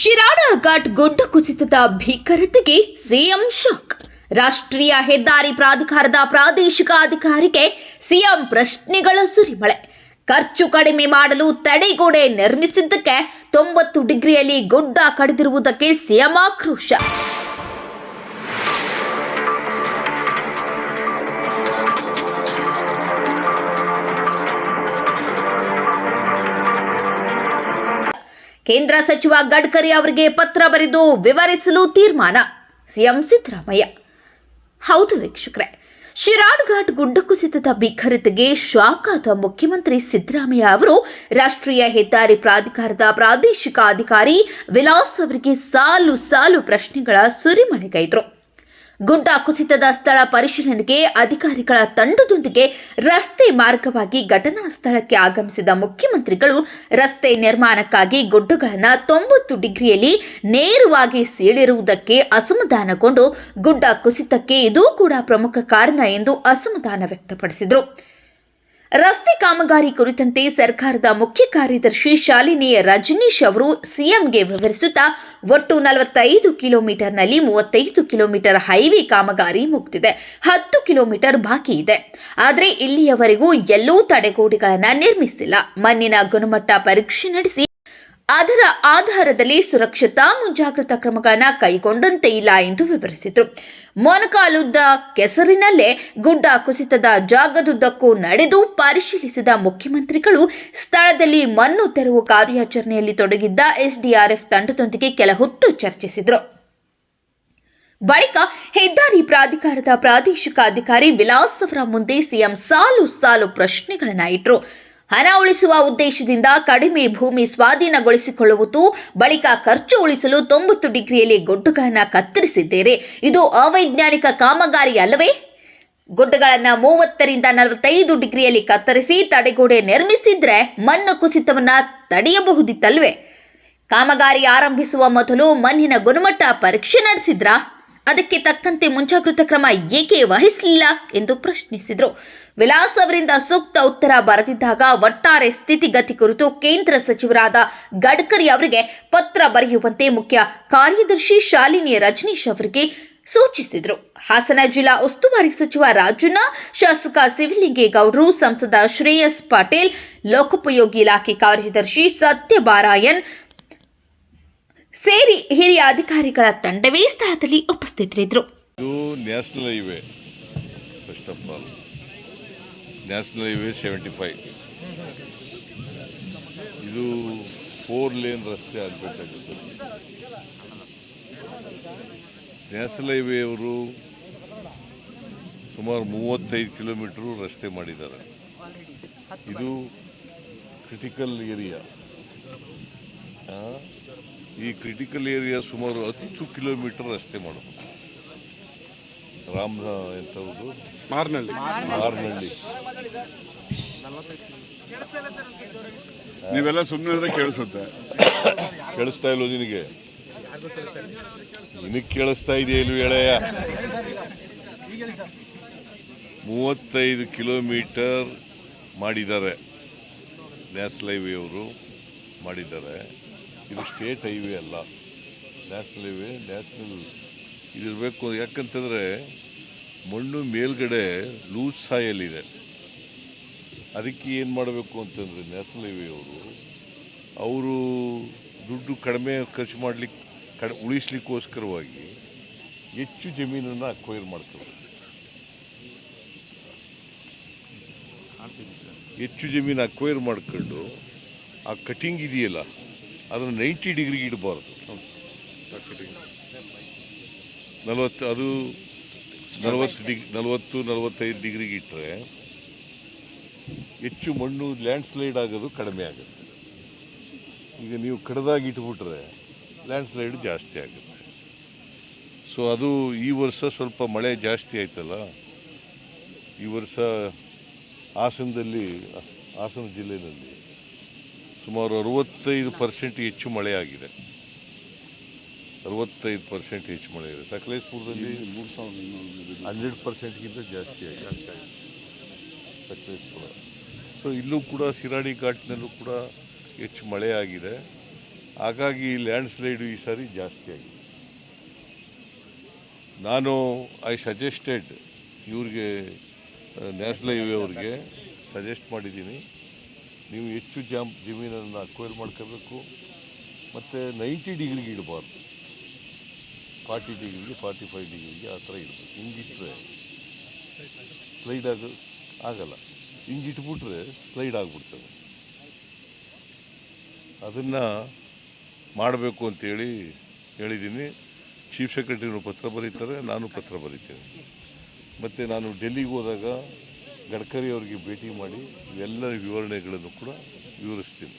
ಶಿರಾಡ ಘಾಟ್ ಗುಡ್ಡ ಕುಸಿತದ ಭೀಕರತೆಗೆ CM shock. ರಾಷ್ಟ್ರೀಯ ಹೆದ್ದಾರಿ ಪ್ರಾಧಿಕಾರದ ಪ್ರಾದೇಶಿಕ ಅಧಿಕಾರಿಗೆ ಸಿಎಂ ಪ್ರಶ್ನೆಗಳ ಸುರಿಮಳೆ. ಖರ್ಚು ಕಡಿಮೆ ಮಾಡಲು ತಡೆಗೋಡೆ ನಿರ್ಮಿಸಿದ್ದಕ್ಕೆ ತೊಂಬತ್ತು ಡಿಗ್ರಿಯಲ್ಲಿ ಗುಡ್ಡ ಕಡಿದಿರುವುದಕ್ಕೆ ಸಿಎಂ ಆಕ್ರೋಶ. ಕೇಂದ್ರ ಸಚಿವ ಗಡ್ಕರಿ ಅವರಿಗೆ ಪತ್ರ ಬರೆದು ವಿವರಿಸಲು ತೀರ್ಮಾನ. ಸಿಎಂ ಸಿದ್ದರಾಮಯ್ಯ. ಹೌದು ವೀಕ್ಷಕರೇ ಶಿರಾಡ್ ಘಾಟ್ ಗುಡ್ಡ ಕುಸಿತದ ಭೀಕರತೆಗೆ ಶಾಕ್ ಆದ ಮುಖ್ಯಮಂತ್ರಿ ಸಿದ್ದರಾಮಯ್ಯ ಅವರು ರಾಷ್ಟ್ರೀಯ ಹೆದ್ದಾರಿ ಪ್ರಾಧಿಕಾರದ ಪ್ರಾದೇಶಿಕ ಅಧಿಕಾರಿ ವಿಲಾಸ್ ಅವರಿಗೆ ಸಾಲು ಸಾಲು ಪ್ರಶ್ನೆಗಳ ಸುರಿಮಳೆಗೈದರು. ಗುಡ್ಡ ಕುಸಿತದ ಸ್ಥಳ ಪರಿಶೀಲನೆಗೆ ಅಧಿಕಾರಿಗಳ ತಂಡದೊಂದಿಗೆ ರಸ್ತೆ ಮಾರ್ಗವಾಗಿ ಘಟನಾ ಸ್ಥಳಕ್ಕೆ ಆಗಮಿಸಿದ ಮುಖ್ಯಮಂತ್ರಿಗಳು ರಸ್ತೆ ನಿರ್ಮಾಣಕ್ಕಾಗಿ ಗುಡ್ಡಗಳನ್ನು ತೊಂಬತ್ತು ಡಿಗ್ರಿಯಲ್ಲಿ ನೇರವಾಗಿ ಸೀಳಿರುವುದಕ್ಕೆ ಅಸಮಾಧಾನಗೊಂಡು ಗುಡ್ಡ ಕುಸಿತಕ್ಕೆ ಇದೂ ಕೂಡ ಪ್ರಮುಖ ಕಾರಣ ಎಂದು ಅಸಮಾಧಾನ ವ್ಯಕ್ತಪಡಿಸಿದರು. ರಸ್ತೆ ಕಾಮಗಾರಿ ಕುರಿತಂತೆ ಸರ್ಕಾರದ ಮುಖ್ಯ ಕಾರ್ಯದರ್ಶಿ ಶಾಲಿನಿ ರಜನೀಶ್ ಅವರು ಸಿಎಂಗೆ ವಿವರಿಸುತ್ತಾ ಒಟ್ಟು ನಲವತ್ತೈದು ಕಿಲೋಮೀಟರ್ನಲ್ಲಿ ಮೂವತ್ತೈದು ಕಿಲೋಮೀಟರ್ ಹೈವೇ ಕಾಮಗಾರಿ ಮುಗ್ದಿದೆ. ಹತ್ತು ಕಿಲೋಮೀಟರ್ ಬಾಕಿ ಇದೆ. ಆದರೆ ಇಲ್ಲಿಯವರೆಗೂ ಎಲ್ಲೂ ತಡೆಗೋಡೆಗಳನ್ನು ನಿರ್ಮಿಸಿಲ್ಲ. ಮಣ್ಣಿನ ಗುಣಮಟ್ಟ ಪರೀಕ್ಷೆ ನಡೆಸಿ ಅದರ ಆಧಾರದಲ್ಲಿ ಸುರಕ್ಷತಾ ಮುಂಜಾಗ್ರತಾ ಕ್ರಮಗಳನ್ನು ಕೈಗೊಂಡಂತೆ ಇಲ್ಲ ಎಂದು ವಿವರಿಸಿದರು. ಮೊನಕಾಲುದ್ದ ಕೆಸರಿನಲ್ಲೇ ಗುಡ್ಡ ಕುಸಿತದ ಜಾಗದುದ್ದಕ್ಕೂ ನಡೆದು ಪರಿಶೀಲಿಸಿದ ಮುಖ್ಯಮಂತ್ರಿಗಳು ಸ್ಥಳದಲ್ಲಿ ಮಣ್ಣು ತೆರವು ಕಾರ್ಯಾಚರಣೆಯಲ್ಲಿ ತೊಡಗಿದ್ದ ಎಸ್ಡಿಆರ್ಎಫ್ ತಂಡದೊಂದಿಗೆ ಕೆಲ ಹೊತ್ತು ಚರ್ಚಿಸಿದರು. ಬಳಿಕ ಹೆದ್ದಾರಿ ಪ್ರಾಧಿಕಾರದ ಪ್ರಾದೇಶಿಕ ಅಧಿಕಾರಿ ವಿಲಾಸ್ ಅವರ ಮುಂದೆ ಸಿಎಂ ಸಾಲು ಸಾಲು ಪ್ರಶ್ನೆಗಳನ್ನ ಇಟ್ಟರು ಹಣ ಉಳಿಸುವ ಉದ್ದೇಶದಿಂದ ಕಡಿಮೆ ಭೂಮಿ ಸ್ವಾಧೀನಗೊಳಿಸಿಕೊಳ್ಳುವುದು, ಬಳಿಕ ಖರ್ಚು ಉಳಿಸಲು ತೊಂಬತ್ತು ಡಿಗ್ರಿಯಲ್ಲಿ ಗೊಡ್ಡುಗಳನ್ನು ಕತ್ತರಿಸಿದ್ದೇರೆ ಇದು ಅವೈಜ್ಞಾನಿಕ ಕಾಮಗಾರಿ ಅಲ್ಲವೇ? ಗುಡ್ಡಗಳನ್ನು ಮೂವತ್ತರಿಂದ ನಲವತ್ತೈದು ಡಿಗ್ರಿಯಲ್ಲಿ ಕತ್ತರಿಸಿ ತಡೆಗೋಡೆ ನಿರ್ಮಿಸಿದ್ರೆ ಮಣ್ಣು ಕುಸಿತವನ್ನು ತಡೆಯಬಹುದಿತ್ತಲ್ವೇ? ಕಾಮಗಾರಿ ಆರಂಭಿಸುವ ಮೊದಲು ಮಣ್ಣಿನ ಗುಣಮಟ್ಟ ಪರೀಕ್ಷೆ ನಡೆಸಿದ್ರಾ? ಅದಕ್ಕೆ ತಕ್ಕಂತೆ ಮುಂಜಾಗೃತಾ ಕ್ರಮ ಏಕೆ ವಹಿಸಲಿಲ್ಲ ಎಂದು ಪ್ರಶ್ನಿಸಿದರು. ವಿಲಾಸ್ ಅವರಿಂದ ಸೂಕ್ತ ಉತ್ತರ ಬರೆದಿದ್ದಾಗ ಒಟ್ಟಾರೆ ಸ್ಥಿತಿಗತಿ ಕುರಿತು ಕೇಂದ್ರ ಸಚಿವರಾದ ಗಡ್ಕರಿ ಅವರಿಗೆ ಪತ್ರ ಬರೆಯುವಂತೆ ಮುಖ್ಯ ಕಾರ್ಯದರ್ಶಿ ಶಾಲಿನಿ ರಜನೀಶ್ ಅವರಿಗೆ ಸೂಚಿಸಿದರು. ಹಾಸನ ಜಿಲ್ಲಾ ಉಸ್ತುವಾರಿ ಸಚಿವ ರಾಜುನ ಶಾಸಕ ಸಿವಿಲಿಂಗೇಗೌಡರು, ಸಂಸದ ಶ್ರೇಯಸ್ ಪಾಟೀಲ್, ಲೋಕೋಪಯೋಗಿ ಇಲಾಖೆ ಕಾರ್ಯದರ್ಶಿ ಸತ್ಯಬಾರಾಯನ್ ಸೇರಿ ಹಿರಿಯ ಅಧಿಕಾರಿಗಳ ತಂಡವೇ ಸ್ಥಳದಲ್ಲಿ ಉಪಸ್ಥಿತರಿದ್ದರು. ಇದು national highway first of all national highway seventy five ಇದು ಫೋರ್ ಲೇನ್ ರಸ್ತೆ ಆಗಬೇಕಾಗುತ್ತೆ. ನ್ಯಾಷನಲ್ ಹೈವೇ ಅವರು ಸುಮಾರು ಮೂವತ್ತೈದು ಕಿಲೋಮೀಟ್ರು ರಸ್ತೆ ಮಾಡಿದ್ದಾರೆ. ಇದು ಕ್ರಿಟಿಕಲ್ ಏರಿಯಾ ಈ ಕ್ರಿಟಿಕಲ್ ಏರಿಯಾ ಸುಮಾರು ಹತ್ತು ಕಿಲೋಮೀಟರ್ ರಸ್ತೆ ಮಾಡಬೇಕು. ರಾಮ್ ಎಂಥದ್ದು ಮಾರ್ನಳ್ಳಿ. ಮಾರ್ನಳ್ಳಿ. ನೀವೆಲ್ಲ ಸುಮ್ಮನೆ ಅಂದ್ರೆ ಕೇಳಿಸುತ್ತೆ. ಕೇಳಿಸ್ತಾ ಇಲ್ವೋ ನಿನಗೆ? ನಿನಗೆ ಕೇಳಿಸ್ತಾ ಇದೆಯಾ ಇಲ್ವ ಹೇಳಯ್ಯ ಮೂವತ್ತೈದು ಕಿಲೋಮೀಟರ್ ಮಾಡಿದ್ದಾರೆ. ನ್ಯಾಷನಲ್ ಅವರು ಮಾಡಿದ್ದಾರೆ. ಇದು ಸ್ಟೇಟ್ ಹೈವೇ ಅಲ್ಲ. ನ್ಯಾಷನಲ್ ಹೈವೇ ನ್ಯಾಷನಲ್ ಇದಿರಬೇಕು. ಯಾಕಂತಂದರೆ ಮಣ್ಣು ಮೇಲ್ಗಡೆ ಲೂಸ್ ಸಾಯಲ್ಲಿದೆ ಅದಕ್ಕೆ ಏನು ಮಾಡಬೇಕು ಅಂತಂದರೆ ನ್ಯಾಷನಲ್ ಹೈವೇ ಅವರು ಅವರು ದುಡ್ಡು ಕಡಿಮೆ ಖರ್ಚು ಮಾಡಲಿಕ್ಕೆ ಕಡ, ಉಳಿಸ್ಲಿಕ್ಕೋಸ್ಕರವಾಗಿ ಹೆಚ್ಚು ಜಮೀನನ್ನು ಅಕ್ವೈರ್ ಮಾಡ್ತಾರೆ. ಹೆಚ್ಚು ಜಮೀನು ಅಕ್ವೈರ್ ಮಾಡ್ಕೊಂಡು ಆ ಕಟಿಂಗ್ ಇದೆಯಲ್ಲ ಅದನ್ನು ನೈಂಟಿ ಡಿಗ್ರಿಗೆ ಇಡಬಾರ್ದು. ನಲವತ್ತು, ಅದು ನಲವತ್ತು ಡಿಗ್, ನಲವತ್ತು, ನಲವತ್ತೈದು ಡಿಗ್ರಿಗೆ ಇಟ್ಟರೆ ಹೆಚ್ಚು ಮಣ್ಣು ಲ್ಯಾಂಡ್ ಸ್ಲೈಡ್ ಆಗೋದು ಕಡಿಮೆ ಆಗುತ್ತೆ. ಈಗ ನೀವು ಕಡದಾಗಿ ಇಟ್ಬಿಟ್ರೆ ಲ್ಯಾಂಡ್ ಸ್ಲೈಡ್ ಜಾಸ್ತಿ ಆಗುತ್ತೆ. ಸೊ ಅದು ಈ ವರ್ಷ ಸ್ವಲ್ಪ ಮಳೆ ಜಾಸ್ತಿ ಆಯ್ತಲ್ಲ, ಈ ವರ್ಷ ಹಾಸನದಲ್ಲಿ, ಹಾಸನ ಜಿಲ್ಲೆಯಲ್ಲಿ ಸುಮಾರು ಅರವತ್ತೈದು ಪರ್ಸೆಂಟ್ ಹೆಚ್ಚು ಮಳೆ ಆಗಿದೆ ಅರವತ್ತೈದು ಪರ್ಸೆಂಟ್ ಹೆಚ್ಚು ಮಳೆ ಇದೆ ಸಕಲೇಶ್ಪುರದಲ್ಲಿ ಮೂರು ಸಾವಿರದ ಹಂಡ್ರೆಡ್ ಪರ್ಸೆಂಟ್ಗಿಂತ ಜಾಸ್ತಿ ಆಗಿದೆ. ಸಕಲೇಶ್ಪುರ. ಸೊ ಇಲ್ಲೂ ಕೂಡ ಸಿರಾಡಿ ಘಾಟ್ನಲ್ಲೂ ಕೂಡ ಹೆಚ್ಚು ಮಳೆ ಆಗಿದೆ ಹಾಗಾಗಿ ಲ್ಯಾಂಡ್ ಸ್ಲೈಡು ಈ ಸಾರಿ ಜಾಸ್ತಿ ಆಗಿದೆ. ನಾನು ಐ ಸಜೆಸ್ಟೆಡ್ ಇವ್ರಿಗೆ ನ್ಯಾಷನಲ್ ಹೈವೇ ಅವ್ರಿಗೆ ಸಜೆಸ್ಟ್ ಮಾಡಿದ್ದೀನಿ. ನೀವು ಹೆಚ್ಚು ಜಾಮ್ ಜಮೀನನ್ನು ಅಕ್ವೈರ್ ಮಾಡ್ಕೋಬೇಕು. ಮತ್ತು ನೈಂಟಿ ಡಿಗ್ರಿಗೆ ಇಡಬಾರ್ದು. ಫಾರ್ಟಿ ಡಿಗ್ರಿಗೆ ಫಾರ್ಟಿ ಫೈವ್ ಡಿಗ್ರಿಗೆ ಆ ಥರ ಇಡಬೇಕು. ಹಿಂಗಿಟ್ಟರೆ ಸ್ಲೈಡ್ ಆಗ, ಆಗಲ್ಲ. ಹಿಂಗಿಟ್ಬಿಟ್ರೆ ಸ್ಲೈಡ್ ಆಗಿಬಿಡ್ತದೆ. ಅದನ್ನು ಮಾಡಬೇಕು ಅಂತೇಳಿ ಹೇಳಿದ್ದೀನಿ. ಚೀಫ್ ಸೆಕ್ರೆಟರಿನೂ ಪತ್ರ ಬರೀತಾರೆ, ನಾನು ಪತ್ರ ಬರೀತೇನೆ. ಮತ್ತು ನಾನು ಡೆಲ್ಲಿಗೆ ಹೋದಾಗ ಗಡ್ಕರಿ ಅವರಿಗೆ ಭೇಟಿ ಮಾಡಿ ಎಲ್ಲ ವಿವರಣೆಗಳನ್ನು ಕೂಡ ವಿವರಿಸ್ತೀನಿ.